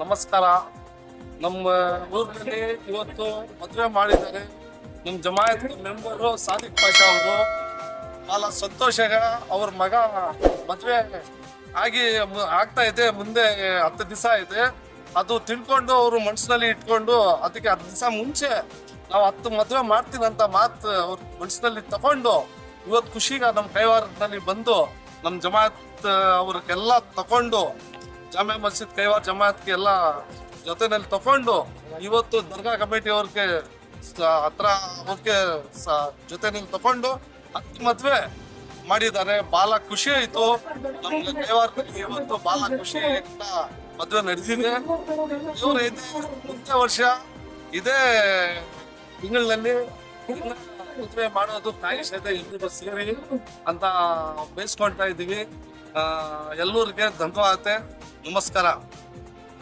ನಮಸ್ಕಾರ. ನಮ್ಮ ಊರಿನಲ್ಲಿ ಇವತ್ತು ಮದುವೆ ಮಾಡಿದ್ದಾರೆ ನಮ್ಮ ಜಮಾಯತ್ ಮೆಂಬರು ಸಾದಿಕ್ ಪಾಷಾ ಅವರು. ಬಹಳ ಸಂತೋಷಗ ಅವ್ರ ಮಗ ಮದುವೆ ಆಗಿ ಆಗ್ತಾ ಇದೆ, ಮುಂದೆ ಹತ್ತು ದಿವಸ ಇದೆ. ಅದು ತಿಳ್ಕೊಂಡು ಅವರು ಮನಸ್ಸಿನಲ್ಲಿ ಇಟ್ಕೊಂಡು ಅದಕ್ಕೆ ಹತ್ತು ದಿವಸ ಮುಂಚೆ ನಾವು ಹತ್ತು ಮದುವೆ ಮಾಡ್ತೀನಂತ ಮಾತು ಅವ್ರ ಮನಸ್ಸಿನಲ್ಲಿ ತಗೊಂಡು ಇವತ್ತು ಖುಷಿಗ ನಮ್ಮ ಕೈವಾರದಲ್ಲಿ ಬಂದು ನಮ್ಮ ಜಮಾತ್ ಅವ್ರಿಗೆಲ್ಲ ತಕೊಂಡು ಜಾಮೆ ಮಸ್ಜಿದ್ ಕೈವಾರ ಜಮಾತ್ಗೆ ಎಲ್ಲ ಜೊತೆನಲ್ಲಿ ತಕೊಂಡು ಇವತ್ತು ದರ್ಗಾ ಕಮಿಟಿ ಅವ್ರಿಗೆ ಹತ್ರ ಅವ್ರಿಗೆ ಜೊತೆನಲ್ಲಿ ತಕೊಂಡು ಹತ್ತು ಮದ್ವೆ ಮಾಡಿದ್ದಾರೆ. ಬಹಳ ಖುಷಿ ಆಯ್ತು. ನಮ್ಗೆ ಕೈವಾರದಲ್ಲಿ ಇವತ್ತು ಬಹಳ ಖುಷಿ ಮದ್ವೆ ನಡೆದಿದೆ. ಇವರು ಇದೆ ಮುಂದೆ ವರ್ಷ, ಇದೇ ತಿಂಗಳಲ್ಲಿ ಮದ್ವೆ ಮಾಡೋದು ಸಹಿತ ಎಲ್ರಿಗೂ ಸೇರಿ ಅಂತ ಬೇಸ್ಕೊಳ್ತಾ ಇದ್ದೀವಿ. ಎಲ್ಲರಿಗೆ ಧನ್ಯವಾದ. ನಮಸ್ಕಾರ.